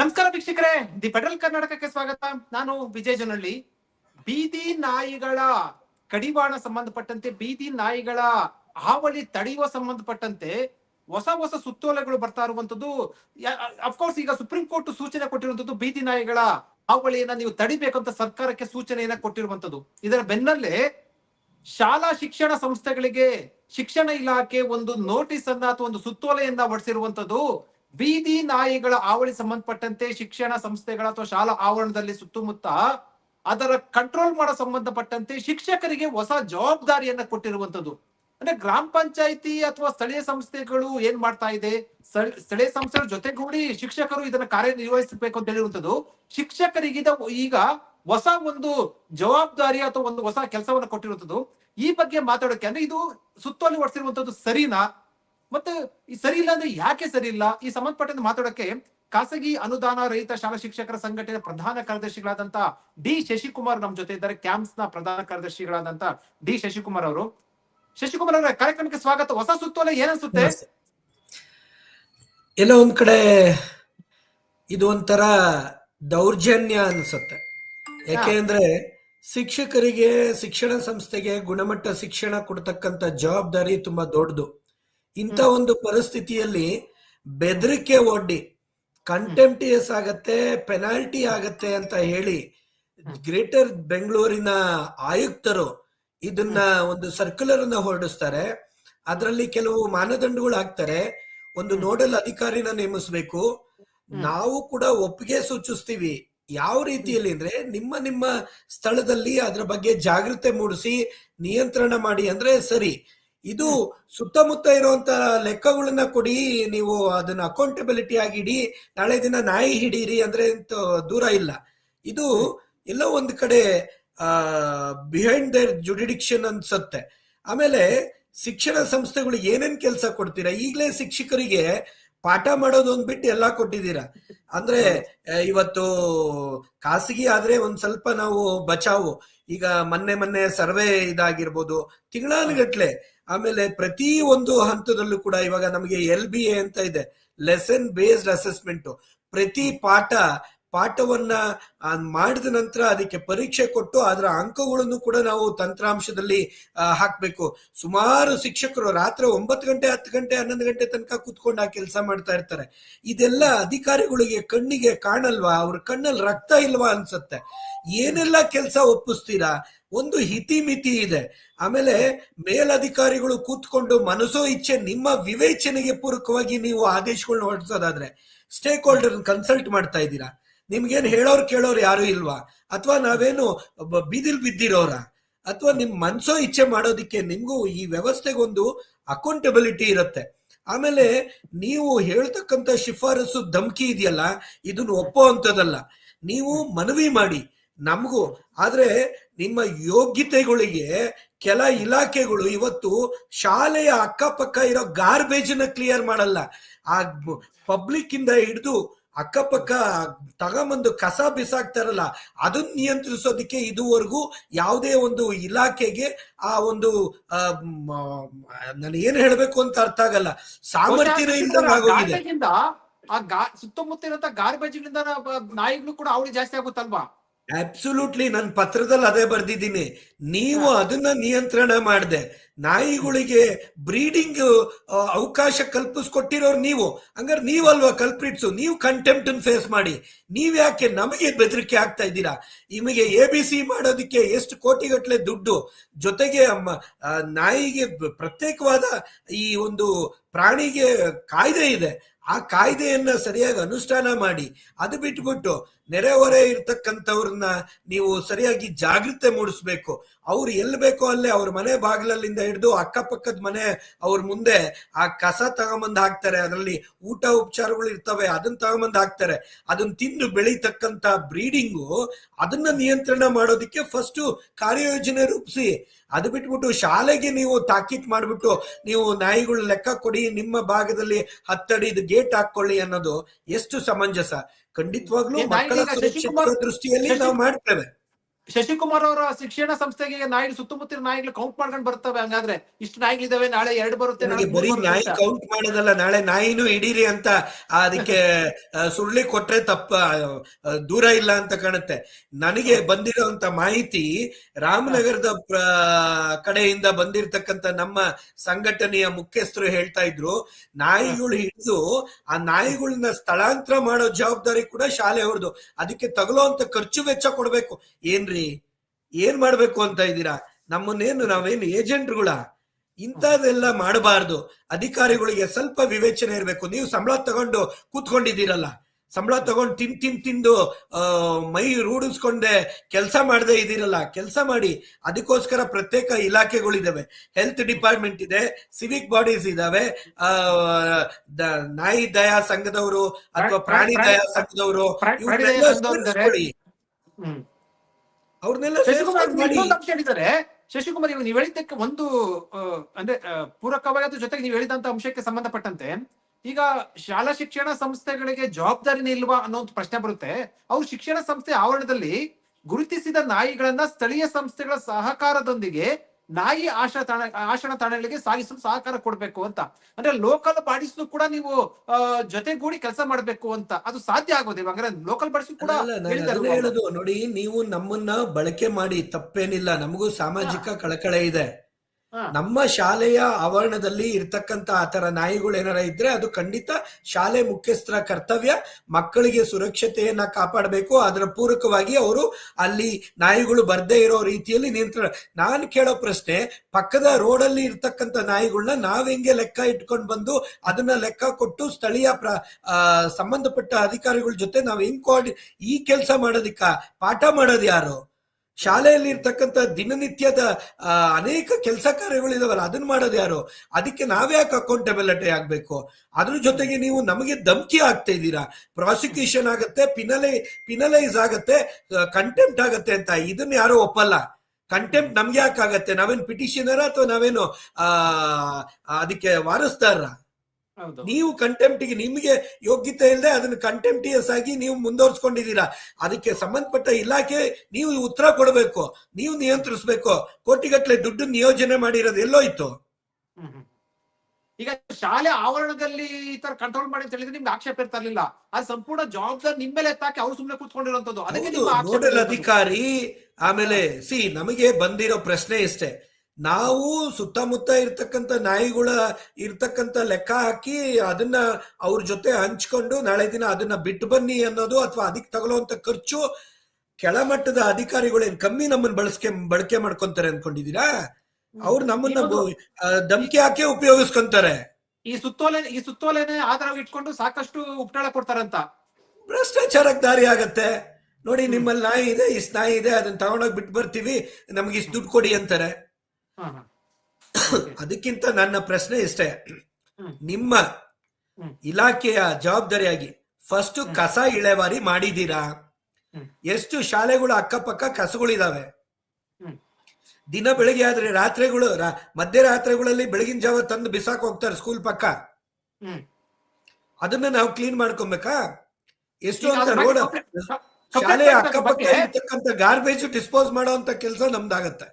ನಮಸ್ಕಾರ ವೀಕ್ಷಕರೇ, the federal ಕರ್ನಾಟಕಕ್ಕೆ ಸ್ವಾಗತ. ನಾನು ವಿಜಯ ಜನಳ್ಳಿ. ಬೀದಿ ನಾಯಿಗಳ ಕಡಿವಾಣ ಸಂಬಂಧಪಟ್ಟಂತೆ, ಬೀದಿ ನಾಯಿಗಳ ಹಾವಳಿ ತಡೆಯುವ ಸಂಬಂಧಪಟ್ಟಂತೆ ಹೊಸ ಹೊಸ ಸುತ್ತೋಲೆಗಳು ಬರ್ತಾ ಇರುವಂತದ್ದು ಅಫ್ಕೋರ್ಸ್ ಈಗ ಸುಪ್ರೀಂ ಕೋರ್ಟ್ ಸೂಚನೆ ಕೊಟ್ಟಿರುವಂತದ್ದು ಬೀದಿ ನಾಯಿಗಳ ಹಾವಳಿಯನ್ನ ನೀವು ತಡಿಬೇಕಂತ ಸರ್ಕಾರಕ್ಕೆ ಸೂಚನೆಯನ್ನ ಕೊಟ್ಟಿರುವಂತದ್ದು. ಇದರ ಬೆನ್ನಲ್ಲೇ ಶಾಲಾ ಶಿಕ್ಷಣ ಸಂಸ್ಥೆಗಳಿಗೆ ಶಿಕ್ಷಣ ಇಲಾಖೆ ಒಂದು ನೋಟಿಸ್ ಅನ್ನ ಅಥವಾ ಒಂದು ಸುತ್ತೋಲೆಯನ್ನ ಹೊರಡಿಸಿರುವಂತದ್ದು ಬೀದಿ ನಾಯಿಗಳ ಆವಳಿ ಸಂಬಂಧಪಟ್ಟಂತೆ ಶಿಕ್ಷಣ ಸಂಸ್ಥೆಗಳ ಅಥವಾ ಶಾಲಾ ಆವರಣದಲ್ಲಿ ಸುತ್ತಮುತ್ತ ಅದರ ಕಂಟ್ರೋಲ್ ಮಾಡೋ ಸಂಬಂಧಪಟ್ಟಂತೆ ಶಿಕ್ಷಕರಿಗೆ ಹೊಸ ಜವಾಬ್ದಾರಿಯನ್ನ ಕೊಟ್ಟಿರುವಂತದ್ದು ಅಂದ್ರೆ ಗ್ರಾಮ ಪಂಚಾಯಿತಿ ಅಥವಾ ಸ್ಥಳೀಯ ಸಂಸ್ಥೆಗಳು ಏನ್ ಮಾಡ್ತಾ ಇದೆ? ಸ್ಥಳೀಯ ಸಂಸ್ಥೆಗಳ ಜೊತೆಗೂಡಿ ಶಿಕ್ಷಕರು ಇದನ್ನ ಕಾರ್ಯನಿರ್ವಹಿಸಬೇಕು ಅಂತ ಹೇಳಿರುವಂತದ್ದು ಶಿಕ್ಷಕರಿಗೆ ಇದು ಈಗ ಹೊಸ ಒಂದು ಜವಾಬ್ದಾರಿ ಅಥವಾ ಒಂದು ಹೊಸ ಕೆಲಸವನ್ನ ಕೊಟ್ಟಿರುವಂತದ್ದು ಈ ಬಗ್ಗೆ ಮಾತಾಡೋಕೆ ಅಂದ್ರೆ ಇದು ಸುತ್ತೋಲೆ ಹೊಡಿಸಿರುವಂತದ್ದು ಸರಿನಾ? ಮತ್ತೆ ಈ ಸರಿ ಇಲ್ಲ ಅಂದ್ರೆ ಯಾಕೆ ಸರಿ ಇಲ್ಲ? ಈ ಸಂಬಂಧಪಟ್ಟಂತೆ ಮಾತಾಡೋಕೆ ಖಾಸಗಿ ಅನುದಾನ ರಹಿತ ಶಾಲಾ ಶಿಕ್ಷಕರ ಸಂಘಟನೆ ಪ್ರಧಾನ ಕಾರ್ಯದರ್ಶಿಗಳಾದಂತ ಡಿ ಶಶಿಕುಮಾರ್ ನಮ್ ಜೊತೆ ಇದ್ದಾರೆ. ಕ್ಯಾಂಪ್ಸ್ನ ಪ್ರಧಾನ ಕಾರ್ಯದರ್ಶಿಗಳಾದಂತ ಡಿ ಶಶಿಕುಮಾರ್ ಅವರು. ಶಶಿಕುಮಾರ್ ಅವರ ಕಾರ್ಯಕ್ರಮಕ್ಕೆ ಸ್ವಾಗತ. ಹೊಸ ಸುತ್ತೋಲೆ ಏನನ್ಸುತ್ತೆ ಅನ್ಸುತ್ತೆ? ಎಲ್ಲ ಒಂದ್ ಕಡೆ ಇದು ಒಂಥರ ದೌರ್ಜನ್ಯ ಅನ್ಸುತ್ತೆ. ಯಾಕೆಂದ್ರೆ ಶಿಕ್ಷಕರಿಗೆ ಶಿಕ್ಷಣ ಸಂಸ್ಥೆಗೆ ಗುಣಮಟ್ಟ ಶಿಕ್ಷಣ ಕೊಡ್ತಕ್ಕಂತ ಜವಾಬ್ದಾರಿ ತುಂಬಾ ದೊಡ್ಡದು. ಇಂಥ ಒಂದು ಪರಿಸ್ಥಿತಿಯಲ್ಲಿ ಬೆದರಿಕೆ ಒಡ್ಡಿ ಕಂಟೆಂಪ್ಟಿಯಸ್ ಆಗತ್ತೆ ಪೆನಾಲ್ಟಿ ಆಗತ್ತೆ ಅಂತ ಹೇಳಿ ಗ್ರೇಟರ್ ಬೆಂಗಳೂರಿನ ಆಯುಕ್ತರು ಇದನ್ನ ಒಂದು ಸರ್ಕ್ಯುಲರ್ ಅನ್ನ ಹೊರಡಿಸ್ತಾರೆ. ಅದರಲ್ಲಿ ಕೆಲವು ಮಾನದಂಡಗಳು ಹಾಕ್ತಾರೆ. ಒಂದು. ನೋಡಲ್ ಅಧಿಕಾರಿನ ನೇಮಿಸಬೇಕು. ನಾವು ಕೂಡ ಒಪ್ಪಿಗೆ ಸೂಚಿಸ್ತೀವಿ. ಯಾವ ರೀತಿಯಲ್ಲಿ ಅಂದ್ರೆ ನಿಮ್ಮ ನಿಮ್ಮ ಸ್ಥಳದಲ್ಲಿ ಅದ್ರ ಬಗ್ಗೆ ಜಾಗೃತೆ ಮೂಡಿಸಿ ನಿಯಂತ್ರಣ ಮಾಡಿ ಅಂದ್ರೆ ಸರಿ. ಇದು ಸುತ್ತಮುತ್ತ ಇರುವಂತ ಲೆಕ್ಕಗಳನ್ನ ಕೊಡಿ ನೀವು ಅದನ್ನ ಅಕೌಂಟಬಿಲಿಟಿ ಆಗಿಡಿ ನಾಳೆ ದಿನ ನಾಯಿ ಹಿಡೀರಿ ಅಂದ್ರೆ ದೂರ ಇಲ್ಲ. ಇದು ಎಲ್ಲೋ ಒಂದ್ ಕಡೆ ಆ ಬಿಹೈಂಡ್ ದರ್ ಜುಡಿಡಿಕ್ಷನ್ ಅನ್ಸತ್ತೆ. ಆಮೇಲೆ ಶಿಕ್ಷಣ ಸಂಸ್ಥೆಗಳು ಏನೇನ್ ಕೆಲಸ ಕೊಡ್ತೀರಾ? ಈಗಲೇ ಶಿಕ್ಷಕರಿಗೆ ಪಾಠ ಮಾಡೋದು ಒಂದ್ ಬಿಟ್ಟು ಎಲ್ಲಾ ಕೊಟ್ಟಿದ್ದೀರಾ? ಅಂದ್ರೆ ಇವತ್ತು ಖಾಸಗಿ ಆದ್ರೆ ಒಂದ್ ಸ್ವಲ್ಪ ನಾವು ಬಚಾವು. ಈಗ ಮೊನ್ನೆ ಮೊನ್ನೆ ಸರ್ವೆ ಇದಾಗಿರ್ಬೋದು ತಿಂಗಳಾನುಗಟ್ಲೆ ಆಮೇಲೆ ಪ್ರತಿ ಒಂದು ಹಂತದಲ್ಲೂ ಕೂಡ ಇವಾಗ ನಮಗೆ ಎಲ್ ಬಿ ಎ ಅಂತ ಇದೆ. ಲೆಸನ್ ಬೇಸ್ಡ್ ಅಸೆಸ್ಮೆಂಟ್ ಪ್ರತಿ ಪಾಠ, ಪಾಠವನ್ನ ಮಾಡಿದ ನಂತರ ಅದಕ್ಕೆ ಪರೀಕ್ಷೆ ಕೊಟ್ಟು ಅದರ ಅಂಕಗಳನ್ನು ಕೂಡ ನಾವು ತಂತ್ರಾಂಶದಲ್ಲಿ ಹಾಕ್ಬೇಕು. ಸುಮಾರು ಶಿಕ್ಷಕರು ರಾತ್ರಿ ಒಂಬತ್ತು ಗಂಟೆ, ಹತ್ತು ಗಂಟೆ, ಹನ್ನೊಂದು ಗಂಟೆ ತನಕ ಕೂತ್ಕೊಂಡು ಆ ಕೆಲಸ ಮಾಡ್ತಾ ಇರ್ತಾರೆ. ಇದೆಲ್ಲ ಅಧಿಕಾರಿಗಳಿಗೆ ಕಣ್ಣಿಗೆ ಕಾಣಲ್ವಾ? ಅವ್ರ ಕಣ್ಣಲ್ಲಿ ರಕ್ತ ಇಲ್ವಾ ಅನ್ಸುತ್ತೆ. ಏನೆಲ್ಲ ಕೆಲಸ ಒಪ್ಪಿಸ್ತೀರಾ? ಒಂದು ಹಿತಿಮಿತಿ ಇದೆ. ಆಮೇಲೆ ಮೇಲಧಿಕಾರಿಗಳು ಕೂತ್ಕೊಂಡು ಮನಸ್ಸೋ ಇಚ್ಛೆ ನಿಮ್ಮ ವಿವೇಚನೆಗೆ ಪೂರಕವಾಗಿ ನೀವು ಆದೇಶಗಳನ್ನ ಹೊರಡಿಸೋದಾದ್ರೆ ಸ್ಟೇಕ್ ಹೋಲ್ಡರ್ ಕನ್ಸಲ್ಟ್ ಮಾಡ್ತಾ ಇದ್ದೀರಾ? ನಿಮ್ಗೇನ್ ಹೇಳೋರು ಕೇಳೋರು ಯಾರು ಇಲ್ವಾ? ಅಥವಾ ನಾವೇನು ಬೀದಿಲ್ ಬಿದ್ದಿರೋರ? ಅಥವಾ ನಿಮ್ ಮನ್ಸೋ ಇಚ್ಛೆ ಮಾಡೋದಿಕ್ಕೆ ನಿಮ್ಗೂ ಈ ವ್ಯವಸ್ಥೆಗೊಂದು ಅಕೌಂಟಬಿಲಿಟಿ ಇರುತ್ತೆ. ಆಮೇಲೆ ನೀವು ಹೇಳ್ತಕ್ಕಂತ ಶಿಫಾರಸು ಧಮಕಿ ಇದೆಯಲ್ಲ, ಇದನ್ನು ಒಪ್ಪೋ ಅಂತದಲ್ಲ ನೀವು ಮನವಿ ಮಾಡಿ ನಮಗೂ. ಆದ್ರೆ ನಿಮ್ಮ ಯೋಗ್ಯತೆಗಳಿಗೆ ಕೆಲ ಇಲಾಖೆಗಳು ಇವತ್ತು ಶಾಲೆಯ ಅಕ್ಕಪಕ್ಕ ಇರೋ ಗಾರ್ಬೇಜ್ನ ಕ್ಲಿಯರ್ ಮಾಡಲ್ಲ. ಆ ಪಬ್ಲಿಕ್ ಇಂದ ಹಿಡಿದು ಅಕ್ಕಪಕ್ಕ ತಗೊಂಬಂದು ಕಸ ಬಿಸಾಕ್ತಾರಲ್ಲ ಅದನ್ನ ನಿಯಂತ್ರಿಸೋದಕ್ಕೆ ಇದುವರೆಗೂ ಯಾವುದೇ ಒಂದು ಇಲಾಖೆಗೆ ಆ ಒಂದು ನಾನು ಏನ್ ಹೇಳ್ಬೇಕು ಅಂತ ಅರ್ಥ ಆಗಲ್ಲ. ಸಾಮರ್ಥ್ಯದಿಂದ ಇಲ್ದಂಗ್ ಆಗೋಗಿದೆ. ಆ ಸುತ್ತಮುತ್ತ ಇರೋ ಗಾರ್ಬೇಜ್ ನಾಯಿಗಳು ಕೂಡ ಅವಳಿ ಜಾಸ್ತಿ ಆಗುತ್ತಲ್ವಾ? ಅಬ್ಸಲ್ಯೂಟ್ಲಿ ನನ್ನ ಪತ್ರದಲ್ಲಿ ಅದೇ ಬರ್ದಿದ್ದೀನಿ. ನೀವು ಅದನ್ನ ನಿಯಂತ್ರಣ ಮಾಡದೆ. ನಾಯಿಗಳಿಗೆ ಬ್ರೀಡಿಂಗ್ ಅವಕಾಶ ಕಲ್ಪಿಸ್ಕೊಟ್ಟಿರೋರು ನೀವು. ಹಂಗಾರೆ ನೀವಲ್ವಾ ಕಲ್ಪ್ರಿಟ್ಸು ನೀವು ಕಂಟೆಂಪ್ಟ್ ಫೇಸ್ ಮಾಡಿ. ನೀವ್ ಯಾಕೆ ನಮಗೆ ಬೆದರಿಕೆ ಆಗ್ತಾ ಇದ್ದೀರಾ? ನಿಮಗೆ ಎ ಬಿ ಸಿ ಮಾಡೋದಕ್ಕೆ ಎಷ್ಟು ಕೋಟಿಗಟ್ಟಲೆ ದುಡ್ಡು? ಜೊತೆಗೆ ನಾಯಿಗೆ ಪ್ರತ್ಯೇಕವಾದ ಈ ಒಂದು ಪ್ರಾಣಿಗೆ ಕಾಯ್ದೆ ಇದೆ. ಆ ಕಾಯ್ದೆಯನ್ನ ಸರಿಯಾಗಿ ಅನುಷ್ಠಾನ ಮಾಡಿ. ಅದು ಬಿಟ್ಬಿಟ್ಟು ನೆರೆಹೊರೆ ಇರ್ತಕ್ಕಂಥವ್ರನ್ನ ನೀವು ಸರಿಯಾಗಿ ಜಾಗೃತೆ ಮೂಡಿಸ್ಬೇಕು. ಅವ್ರು ಎಲ್ಲಿ ಬೇಕೋ ಅಲ್ಲೇ ಅವ್ರ ಮನೆ ಬಾಗಿಲಲ್ಲಿಂದ ಹಿಡಿದು ಅಕ್ಕಪಕ್ಕದ ಮನೆ ಅವ್ರ ಮುಂದೆ ಆ ಕಸ ತಗೊಂಬಂದ್ ಹಾಕ್ತಾರೆ. ಅದರಲ್ಲಿ ಊಟ ಉಪಚಾರಗಳು ಇರ್ತವೆ ಅದನ್ನ ತಗೊಂಬಂದ್ ಹಾಕ್ತಾರೆ. ಅದನ್ನ ತಿಂದು ಬೆಳೀತಕ್ಕಂತ ಬ್ರೀಡಿಂಗು ಅದನ್ನ ನಿಯಂತ್ರಣ ಮಾಡೋದಕ್ಕೆ ಫಸ್ಟ್ ಕಾರ್ಯಯೋಜನೆ ರೂಪಿಸಿ. ಅದು ಬಿಟ್ಬಿಟ್ಟು ಶಾಲೆಗೆ ನೀವು ತಾಕೀತ್ ಮಾಡ್ಬಿಟ್ಟು ನೀವು ನಾಯಿಗಳು ಲೆಕ್ಕ ಕೊಡಿ ನಿಮ್ಮ ಭಾಗದಲ್ಲಿ ಹತ್ತಡಿದ ಗೇಟ್ ಹಾಕೊಳ್ಳಿ ಅನ್ನೋದು ಎಷ್ಟು ಸಮಂಜಸ. ಖಂಡಿತವಾಗ್ಲೂ ಮಕ್ಕಳ ದೃಷ್ಟಿಯಲ್ಲಿ ನಾವು ಮಾಡ್ತೇವೆ. ಶಶಿಕುಮಾರ್ ಅವರ ಶಿಕ್ಷಣ ಸಂಸ್ಥೆಗೆ ನಾಯಿಗಳು ಸುತ್ತಮುತ್ತಲಿನ ನಾಯಿಗಳು ಕೌಂಟ್ ಮಾಡ್ಕೊಂಡು ಬರ್ತವೆ ಹಂಗಾದ್ರೆ ಇಷ್ಟು ನಾಯಿಗಳಿದಾವೆ ನಾಳೆ ಎರಡು ಬರುತ್ತೆ ಬರೀ ನಾಯಿ ಕೌಂಟ್ ಮಾಡೋದಲ್ಲ ನಾಳೆ ನಾಯಿನೂ ಹಿಡೀರಿ ಅಂತ ಅದಕ್ಕೆ ಸುಳ್ಳಿ ಸುರುಳಿ ಕೊಟ್ರೆ ತಪ್ಪ ದೂರ ಇಲ್ಲ ಅಂತ ಕಾಣುತ್ತೆ. ನನಗೆ ಬಂದಿರುವಂತ ಮಾಹಿತಿ ರಾಮನಗರದ ಕಡೆಯಿಂದ ಬಂದಿರತಕ್ಕಂತ ನಮ್ಮ ಸಂಘಟನೆಯ ಮುಖ್ಯಸ್ಥರು ಹೇಳ್ತಾ ಇದ್ರು ನಾಯಿಗಳು ಹಿಡಿದು ಆ ನಾಯಿಗಳನ್ನ ಸ್ಥಳಾಂತರ ಮಾಡೋ ಜವಾಬ್ದಾರಿ ಕೂಡ ಶಾಲೆ ಅವ್ರದ್ದು. ಅದಕ್ಕೆ ತಗಲುವಂತ ಖರ್ಚು ವೆಚ್ಚ ಕೊಡ್ಬೇಕು. ಏನ್ರಿ? ಏನ್ ಮಾಡ್ಬೇಕು ಅಂತ ಇದ್ದೀರಾ? ನಮ್ಮನ್ನೇನು ನಾವೇನು ಏಜೆಂಟ್ಗಳ ಇಂಥದ್ದೆಲ್ಲ ಮಾಡಬಾರ್ದು. ಅಧಿಕಾರಿಗಳಿಗೆ ಸ್ವಲ್ಪ ವಿವೇಚನೆ ಇರಬೇಕು. ನೀವು ಸಂಬಳ ತಗೊಂಡು ಕೂತ್ಕೊಂಡಿದ್ದೀರಲ್ಲ. ಸಂಬಳ ತಗೊಂಡು ತಿನ್ ತಿನ್ ತಿಂದು ಮೈ ರೂಢಿಸ್ಕೊಂಡೆ ಕೆಲಸ ಮಾಡದೆ ಇದ್ದೀರಲ್ಲ. ಕೆಲಸ ಮಾಡಿ. ಅದಕ್ಕೋಸ್ಕರ ಪ್ರತ್ಯೇಕ ಇಲಾಖೆಗಳಿದ್ದಾವೆ ಹೆಲ್ತ್ ಡಿಪಾರ್ಟ್ಮೆಂಟ್ ಇದೆ ಸಿವಿಕ್ ಬಾಡೀಸ್ ಇದಾವೆ ನಾಯಿ ದಯಾ ಸಂಘದವರು ಅಥವಾ ಪ್ರಾಣಿ ದಯಾ ಸಂಘದವರು ಅವ್ರನ್ನೆಲ್ಲ ಶಶಿಕುಮಾರ್ ಇನ್ನೊಂದು ಅಂಶ ಹೇಳಿದ್ದಾರೆ. ಶಶಿಕುಮಾರ್ ಇವಾಗ ನೀವು ಹೇಳಿದ್ದಕ್ಕೆ ಒಂದು ಅಂದ್ರೆ ಅದ್ರ ಜೊತೆಗೆ ನೀವು ಹೇಳಿದಂತ ಅಂಶಕ್ಕೆ ಸಂಬಂಧಪಟ್ಟಂತೆ ಈಗ ಶಾಲಾ ಶಿಕ್ಷಣ ಸಂಸ್ಥೆಗಳಿಗೆ ಜವಾಬ್ದಾರಿನೇ ಇಲ್ವಾ ಅನ್ನೋ ಒಂದು ಪ್ರಶ್ನೆ ಬರುತ್ತೆ. ಅವ್ರು ಶಿಕ್ಷಣ ಸಂಸ್ಥೆ ಆವರಣದಲ್ಲಿ ಗುರುತಿಸಿದ ನಾಯಿಗಳನ್ನ ಸ್ಥಳೀಯ ಸಂಸ್ಥೆಗಳ ಸಹಕಾರದೊಂದಿಗೆ ನಾಯಿ ಆಶ್ರಯ ತಾಣ ಆಶ್ರಯ ತಾಣಗಳಿಗೆ ಸಾಗಿಸಲು ಸಹಕಾರ ಕೊಡ್ಬೇಕು ಅಂತ. ಅಂದ್ರೆ ಲೋಕಲ್ ಬಾಡೀಸ್ ಕೂಡ ನೀವು ಜೊತೆಗೂಡಿ ಕೆಲಸ ಮಾಡ್ಬೇಕು ಅಂತ. ಅದು ಸಾಧ್ಯ ಆಗೋದಿಲ್ಲ ಅಂದ್ರೆ ಲೋಕಲ್ ಬಾಡೀಸ್ ಕೂಡ? ಹೇಳುದು. ನೋಡಿ ನೀವು ನಮ್ಮನ್ನ ಬಳಕೆ ಮಾಡಿ ತಪ್ಪೇನಿಲ್ಲ. ನಮಗೂ ಸಾಮಾಜಿಕ ಕಳಕಳೆ ಇದೆ. ನಮ್ಮ ಶಾಲೆಯ ಆವರಣದಲ್ಲಿ ಇರ್ತಕ್ಕಂತ ಆತರ ನಾಯಿಗಳು ಏನಾರ ಇದ್ರೆ ಅದು ಖಂಡಿತ ಶಾಲೆ ಮುಖ್ಯಸ್ಥರ ಕರ್ತವ್ಯ. ಮಕ್ಕಳಿಗೆ ಸುರಕ್ಷತೆಯನ್ನ ಕಾಪಾಡಬೇಕು. ಅದರ ಪೂರಕವಾಗಿ ಅವರು ಅಲ್ಲಿ ನಾಯಿಗಳು ಬರ್ದೇ ಇರೋ ರೀತಿಯಲ್ಲಿ ನಿಯಂತ್ರಣ. ನಾನು ಕೇಳೋ ಪ್ರಶ್ನೆ, ಪಕ್ಕದ ರೋಡಲ್ಲಿ ಇರ್ತಕ್ಕಂತ ನಾಯಿಗಳನ್ನ ನಾವ್ ಹೆಂಗೆ ಲೆಕ್ಕ ಇಟ್ಕೊಂಡು ಬಂದು ಅದನ್ನ ಲೆಕ್ಕ ಕೊಟ್ಟು ಸ್ಥಳೀಯ ಪ್ರ ಸಂಬಂಧಪಟ್ಟ ಅಧಿಕಾರಿಗಳ ಜೊತೆ ನಾವ್ ಹೆಂಗ್ ಈ ಕೆಲಸ ಮಾಡೋದಿಕ್ಕ, ಪಾಠ ಮಾಡೋದು ಯಾರು? ಶಾಲೆಯಲ್ಲಿ ಇರ್ತಕ್ಕಂಥ ದಿನನಿತ್ಯದ ಅನೇಕ ಕೆಲಸ ಕಾರ್ಯಗಳಿದಾವಲ್ಲ, ಅದನ್ನ ಮಾಡೋದು ಯಾರು? ಅದಕ್ಕೆ ನಾವ್ಯಾಕೆ ಅಕೌಂಟಬಿಲಿಟಿ ಆಗ್ಬೇಕು? ಅದ್ರ ಜೊತೆಗೆ ನೀವು ನಮಗೆ ಧಮಕಿ ಆಗ್ತಾ ಇದ್ದೀರಾ? ಪ್ರಾಸಿಕ್ಯೂಷನ್ ಆಗತ್ತೆ ಪಿನಲೈ ಪಿನಲೈಸ್ ಆಗತ್ತೆ ಕಂಟೆಂಪ್ಟ್ ಆಗತ್ತೆ ಅಂತ. ಇದನ್ನ ಯಾರು ಒಪ್ಪಲ್ಲ? ಕಂಟೆಂಪ್ಟ್ ನಮ್ಗೆ ಯಾಕೆ ಆಗತ್ತೆ? ನಾವೇನ್ ಪಿಟಿಷನರ ಅಥವಾ ನಾವೇನು ಅದಕ್ಕೆ ವಾರಸ್ದಾರ ಹೌದು ನೀವು ಕಂಟೆಂಪ್ಟಿಗೆ ನಿಮಗೆ ಯೋಗ್ಯತೆ ಇಲ್ಲದೆ ಅದನ್ನ ಕಂಟೆಂಪ್ಟಿಯಸ್ ಆಗಿ ನೀವು ಮುಂದುವರ್ಸ್ಕೊಂಡಿದ್ದೀರಾ. ಅದಕ್ಕೆ ಸಂಬಂಧಪಟ್ಟ ಇಲಾಖೆ ನೀವು ಉತ್ತರ ಕೊಡಬೇಕು ನೀವು ನಿಯಂತ್ರಿಸಬೇಕು. ಕೋಟಿಗಟ್ಟಲೆ ದುಡ್ಡು ನಿಯೋಜನೆ ಮಾಡಿರೋದು ಎಲ್ಲೋಯ್ತು ಹ್ಮ್ ಹ್ಮ್. ಈಗ ಶಾಲೆ ಆವರಣದಲ್ಲಿ ಈ ತರ ಕಂಟ್ರೋಲ್ ಮಾಡಿ ಅಂತ ಹೇಳಿದ್ರೆ ನಿಮ್ಗೆ ಆಕ್ಷೇಪ ಇರ್ತಾ ಇರ್ಲಿಲ್ಲ. ಅದು ಸಂಪೂರ್ಣ ಜವಾಬ್ದಾರಿ ನಿಮ್ ಮೇಲೆ ಎತ್ತಾಕಿ ಅವ್ರು ಸುಮ್ನೆ ಕೂತ್ಕೊಂಡಿರುವಂತದ್ದು ಅದಕ್ಕೆ ನೋಡಲ್ ಅಧಿಕಾರಿ ಆಮೇಲೆ ಸಿ ನಮಗೆ ಬಂದಿರೋ ಪ್ರಶ್ನೆ ಇಷ್ಟೇ. ನಾವು ಸುತ್ತಮುತ್ತ ಇರ್ತಕ್ಕಂಥ ನಾಯಿಗಳ ಇರ್ತಕ್ಕಂಥ ಲೆಕ್ಕ ಹಾಕಿ ಅದನ್ನ ಅವ್ರ ಜೊತೆ ಹಂಚ್ಕೊಂಡು ನಾಳೆ ದಿನ ಅದನ್ನ ಬಿಟ್ಟು ಬನ್ನಿ ಅನ್ನೋದು ಅಥವಾ ಅದಕ್ಕೆ ತಗೊಳ್ಳುವಂತ ಖರ್ಚು ಕೆಳಮಟ್ಟದ ಅಧಿಕಾರಿಗಳು ಏನ್ ಕಮ್ಮಿ ನಮ್ಮನ್ನ ಬಳಸ್ಕೆ ಬಳಕೆ ಮಾಡ್ಕೊಂತಾರೆ ಅನ್ಕೊಂಡಿದೀರಾ ಅವ್ರು ನಮ್ಮನ್ನ ಧಮಕಿ ಹಾಕಿ ಉಪಯೋಗಿಸ್ಕೊಂತಾರೆ. ಈ ಸುತ್ತೋಲೆ ಈ ಸುತ್ತೋಲೆನೆ ಆಧಾರ ಇಟ್ಕೊಂಡು ಸಾಕಷ್ಟು ಉಪಟಾಳ ಕೊಡ್ತಾರಂತ. ಭ್ರಷ್ಟಾಚಾರಕ್ಕೆ ದಾರಿ ಆಗತ್ತೆ. ನೋಡಿ ನಿಮ್ಮಲ್ಲಿ ನಾಯಿ ಇದೆ ಇಷ್ಟು ನಾಯಿ ಇದೆ ಅದನ್ನ ತಗೊಂಡೋಗಿ ಬಿಟ್ಟು ಬರ್ತೀವಿ ನಮ್ಗೆ ಇಷ್ಟು ದುಡ್ಡು ಕೊಡಿ ಅಂತಾರೆ. ಅದಕ್ಕಿಂತ ನನ್ನ ಪ್ರಶ್ನೆ ಇಷ್ಟೇ. ನಿಮ್ಮ. ಇಲಾಖೆಯ ಜವಾಬ್ದಾರಿಯಾಗಿ ಫಸ್ಟ್ ಕಸ ಇಳೆವಾರಿ ಮಾಡಿದೀರಾ ಎಷ್ಟು ಶಾಲೆಗಳು ಅಕ್ಕಪಕ್ಕ ಕಸಗಳಿದಾವೆ. ದಿನ ಬೆಳಿಗ್ಗೆ ಆದ್ರೆ ರಾತ್ರಿಗಳು ಮಧ್ಯರಾತ್ರಿಗಳಲ್ಲಿ ಬೆಳಗಿನ ಜಾವ ತಂದು ಬಿಸಾಕ್ ಹೋಗ್ತಾರೆ ಸ್ಕೂಲ್ ಪಕ್ಕ. ಅದನ್ನ ನಾವು ಕ್ಲೀನ್ ಮಾಡ್ಕೊಬೇಕಾ? ಎಷ್ಟು ಅಂತ ರೋಡ್ ಶಾಲೆಯ ಅಕ್ಕಪಕ್ಕ ಇರ್ತಕ್ಕಂಥ ಗಾರ್ಬೇಜ್ ಡಿಸ್ಪೋಸ್ ಮಾಡುವಂತ ಕೆಲಸ ನಮ್ದಾಗತ್ತೆ.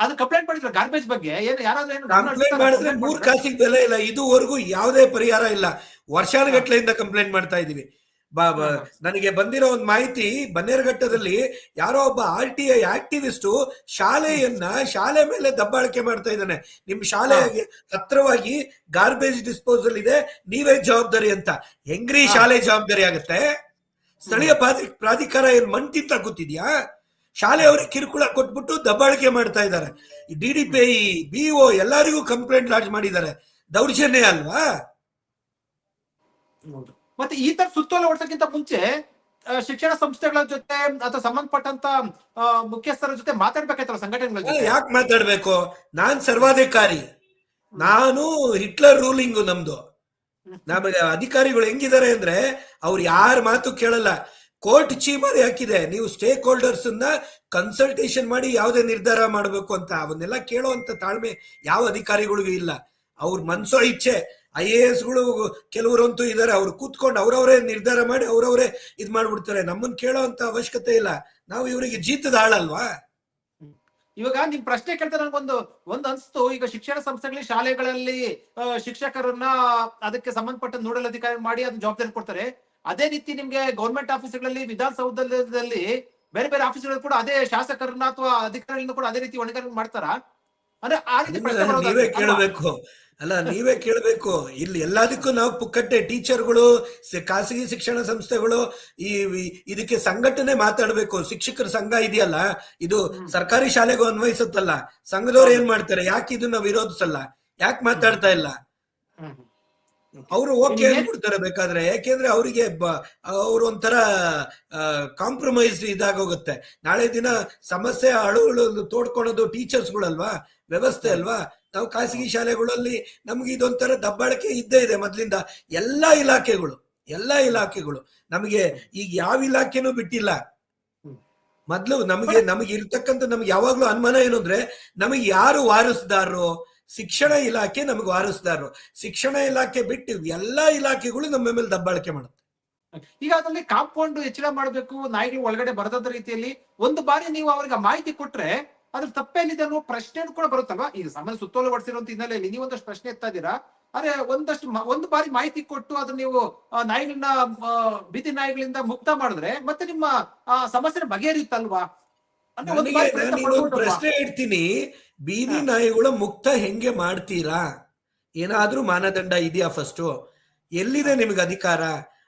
ಅದು ಕಂಪ್ಲೇಂಟ್ ಮಾಡಿದ್ರು ಗಾರ್ಬೇಜ್ ಬಗ್ಗೆ? ಏನು ಯಾರಾದ್ರೂ ಏನು ಕಂಪ್ಲೇಂಟ್ ಮಾಡಿದ್ರೆ ಮೂರ್? ಕಾಸಿಗೆ ಬೆಲೆ ಇಲ್ಲ. ಇದುವರೆಗೂ ಯಾವುದೇ ಪರಿಹಾರ ಇಲ್ಲ. ವರ್ಷಾನುಗಟ್ಲೆಯಿಂದ ಕಂಪ್ಲೇಂಟ್ ಮಾಡ್ತಾ ಇದೀವಿ. ನನಗೆ ಬಂದಿರೋ ಒಂದು ಮಾಹಿತಿ ಬನ್ನೇರುಘಟ್ಟದಲ್ಲಿ ಯಾರೋ ಒಬ್ಬ ಆರ್ ಟಿ ಐ ಆಕ್ಟಿವಿಸ್ಟ್ ಶಾಲೆಯನ್ನ ಶಾಲೆ ಮೇಲೆ ದಬ್ಬಾಳಿಕೆ ಮಾಡ್ತಾ ಇದ್ದಾನೆ. ನಿಮ್ ಶಾಲೆಗೆ ಹತ್ರವಾಗಿ ಗಾರ್ಬೇಜ್ ಡಿಸ್ಪೋಸಲ್ ಇದೆ ನೀವೇ ಜವಾಬ್ದಾರಿ ಅಂತ. ಹೆಂಗ್ರಿ ಶಾಲೆ ಜವಾಬ್ದಾರಿ ಆಗತ್ತೆ? ಸ್ಥಳೀಯ ಪ್ರಾಧಿ- ಪ್ರಾಧಿಕಾರ ಏನ್ ಮಣ್ ಗೊತ್ತಿದ್ಯಾ ಕೂತಿದ್ಯಾ? ಶಾಲೆಯವರಿಗೆ ಕಿರುಕುಳ ಕೊಟ್ಬಿಟ್ಟು ದಬ್ಬಾಳಿಕೆ ಮಾಡ್ತಾ ಇದ್ದಾರೆ. ಡಿ ಡಿ ಪಿ ಬಿಒ ಎಲ್ಲರಿಗೂ ಕಂಪ್ಲೇಂಟ್ ಲಾಡ್ಜ್ ಮಾಡಿದ್ದಾರೆ. ದೌರ್ಜನ್ಯ ಅಲ್ವಾ. ಮತ್ತೆ ಈ ತರ ಸುತ್ತೋಲೆ ಹೊಡ್ಸಕ್ಕಿಂತ ಮುಂಚೆ ಶಿಕ್ಷಣ ಸಂಸ್ಥೆಗಳ ಜೊತೆ ಅಥವಾ ಸಂಬಂಧಪಟ್ಟಂತ ಮುಖ್ಯಸ್ಥರ ಜೊತೆ ಮಾತಾಡ್ಬೇಕಾಯ್ತಲ್ಲ ಸಂಘಟನೆಗಳ ಜೊತೆ? ಯಾಕೆ ಮಾತಾಡ್ಬೇಕು? ನಾನ್ ಸರ್ವಾಧಿಕಾರಿ. ನಾನು ಹಿಟ್ಲರ್ ರೂಲಿಂಗು ನಮ್ದು. ನಮಗೆ ಅಧಿಕಾರಿಗಳು ಹೆಂಗಿದ್ದಾರೆ ಅಂದ್ರೆ ಅವ್ರು ಯಾರ ಮಾತು ಕೇಳಲ್ಲ. ಕೋರ್ಟ್ ಚೀಮರಿ ಹಾಕಿದೆ. ನೀವು ಸ್ಟೇಕ್ ಹೋಲ್ಡರ್ಸ್ ಕನ್ಸಲ್ಟೇಷನ್ ಮಾಡಿ ಯಾವುದೇ ನಿರ್ಧಾರ ಮಾಡಬೇಕು ಅಂತ. ಅವನ್ನೆಲ್ಲ ಕೇಳೋಂತ ತಾಳ್ಮೆ ಯಾವ ಅಧಿಕಾರಿಗಳಿಗೂ ಇಲ್ಲ. ಅವ್ರ ಮನ್ಸೋ ಇಚ್ಛೆ, ಐ ಎ ಎಸ್ಗಳು ಕೆಲವರಂತೂ ಇದಾರೆ. ಅವ್ರು ಕೂತ್ಕೊಂಡು ಅವ್ರವರೇ ನಿರ್ಧಾರ ಮಾಡಿ ಅವ್ರವರೇ ಇದ್ ಮಾಡ್ಬಿಡ್ತಾರೆ. ನಮ್ಮನ್ನ ಕೇಳೋ ಅಂತ ಅವಶ್ಯಕತೆ ಇಲ್ಲ. ನಾವು ಇವರಿಗೆ ಜೀತದ ಆಳಲ್ವಾ? ಇವಾಗ ನಿಮ್ ಪ್ರಶ್ನೆ ಕೇಳ್ತಾ ನನಗೊಂದು ಒಂದ್ ಅನ್ಸ್ತು. ಈಗ ಶಿಕ್ಷಣ ಸಂಸ್ಥೆಗಳಲ್ಲಿ, ಶಾಲೆಗಳಲ್ಲಿ ಶಿಕ್ಷಕರನ್ನ ಅದಕ್ಕೆ ಸಂಬಂಧಪಟ್ಟ ನೋಡಲ್ ಅಧಿಕಾರಿ ಮಾಡಿ ಅದನ್ನ ಜವಾಬ್ದಾರಿ ಕೊಡ್ತಾರೆ. ಅದೇ ರೀತಿ ನಿಮ್ಗೆ ಗೌರ್ಮೆಂಟ್ ಆಫೀಸ್ಗಳಲ್ಲಿ ವಿಧಾನಸೌಧದಲ್ಲಿ ಬೇರೆ ಬೇರೆ ಆಫೀಸ್ಗಳಲ್ಲಿ ಕೂಡ ಅದೇ ಶಾಸಕರನ್ನ ಅಥವಾ ಅಧಿಕಾರಿಗಳನ್ನ ಕೂಡ ಅದೇ ರೀತಿ ಹೊಣೆಗಾರಿಕೆ ಮಾಡ್ತಾರ? ಅಂದ್ರೆ ಆ ರೀತಿ ನೀವೇ? ಕೇಳಬೇಕು. ಅಲ್ಲ ನೀವೇ ಕೇಳಬೇಕು. ಇಲ್ಲಿ ಎಲ್ಲದಕ್ಕೂ ನಾವು ಪುಕ್ಕಟ್ಟೆ ಟೀಚರ್ಗಳು ಖಾಸಗಿ ಶಿಕ್ಷಣ ಸಂಸ್ಥೆಗಳು ಈ ಇದಕ್ಕೆ ಸಂಘಟನೆ ಮಾತಾಡಬೇಕು. ಶಿಕ್ಷಕರ ಸಂಘ ಇದೆಯಲ್ಲ ಇದು ಸರ್ಕಾರಿ ಶಾಲೆಗೂ ಅನ್ವಯಿಸುತ್ತಲ್ಲ. ಸಂಘದವ್ರು ಏನ್ ಮಾಡ್ತಾರೆ? ಯಾಕೆ ಇದನ್ನ ವಿರೋಧಿಸಲ್ಲ? ಯಾಕೆ ಮಾತಾಡ್ತಾ ಇಲ್ಲ. ಅವರು ಓಕೆ ಅಂದ್ಬಿಡ್ತಾರೆ ಬೇಕಾದ್ರೆ. ಯಾಕೆಂದ್ರೆ ಅವರಿಗೆ ಅವ್ರ ಒಂಥರ ಕಾಂಪ್ರಮೈಸ್ ಇದಾಗೋಗುತ್ತೆ. ನಾಳೆ ದಿನ ಸಮಸ್ಯೆ ಅಳುಗಳು ತೋಡ್ಕೊಳೋದು ಟೀಚರ್ಸ್ಗಳಲ್ವಾ ವ್ಯವಸ್ಥೆ ಅಲ್ವಾ? ನಾವು ಖಾಸಗಿ ಶಾಲೆಗಳಲ್ಲಿ ನಮ್ಗೆ ಇದೊಂಥರ ದಬ್ಬಾಳಿಕೆ ಇದ್ದೇ ಇದೆ ಮೊದ್ಲಿಂದ. ಎಲ್ಲಾ ಇಲಾಖೆಗಳು ಎಲ್ಲಾ ಇಲಾಖೆಗಳು ನಮಗೆ ಈಗ ಯಾವ ಇಲಾಖೆನೂ ಬಿಟ್ಟಿಲ್ಲ. ಮೊದ್ಲು ನಮಗೆ ನಮಗೆ ಇರ್ತಕ್ಕಂಥ ನಮ್ಗೆ ಯಾವಾಗ್ಲೂ ಅನುಮಾನ ಏನು ಅಂದ್ರೆ ನಮಗೆ ಯಾರು ವಾರಸ್ದಾರರು? ಶಿಕ್ಷಣ ಇಲಾಖೆ ನಮಗೆ ವಾರಸ್ದಾರರು. ಶಿಕ್ಷಣ ಇಲಾಖೆ ಬಿಟ್ಟು ಎಲ್ಲಾ ಇಲಾಖೆಗಳು ನಮ್ಮ ಮೇಲೆ ದಬ್ಬಾಳಿಕೆ ಮಾಡುತ್ತೆ. ಈಗ ಅದರಲ್ಲಿ ಕಾಂಪೌಂಡ್ ಹೆಚ್ಚಳ ಮಾಡಬೇಕು ನಾಯಿಗಳು ಒಳಗಡೆ ಬರದ ರೀತಿಯಲ್ಲಿ ಒಂದು ಬಾರಿ ನೀವು ಅವ್ರಿಗೆ ಮಾಹಿತಿ ಕೊಟ್ರೆ ಅದ್ರ ತಪ್ಪೇನಿದೆ ಅನ್ನೋ ಪ್ರಶ್ನೆ ಕೂಡ ಬರುತ್ತಲ್ವಾ? ಈಗ ಸಮಯ ಸುತ್ತೋಲೆ ಹೊಡಿಸಿರುವಂತ ಹಿನ್ನೆಲೆಯಲ್ಲಿ ನೀವು ಒಂದಷ್ಟು ಪ್ರಶ್ನೆ ಎತ್ತಾ ಇದ್ದೀರಾ? ಆದ್ರೆ ಒಂದಷ್ಟು ಒಂದು ಬಾರಿ ಮಾಹಿತಿ ಕೊಟ್ಟು ಅದನ್ನ ನೀವು ನಾಯಿಗಳನ್ನ ಬೀದಿ ನಾಯಿಗಳಿಂದ ಮುಕ್ತ ಮಾಡಿದ್ರೆ ಮತ್ತೆ ನಿಮ್ಮ ಸಮಸ್ಯೆ ಬಗೆಹರಿಯುತ್ತಲ್ವಾ? ಪ್ರಶ್ನೆ ಇಡ್ತೀನಿ ಬೀದಿ. ನಾಯಿಗಳ ಮುಕ್ತ ಹೆಂಗೆ ಮಾಡ್ತೀರಾ? ಏನಾದ್ರೂ ಮಾನದಂಡ ಇದೆಯಾ ಫಸ್ಟ್ ಎಲ್ಲಿದೆ ನಿಮ್ಗೆ ಅಧಿಕಾರ?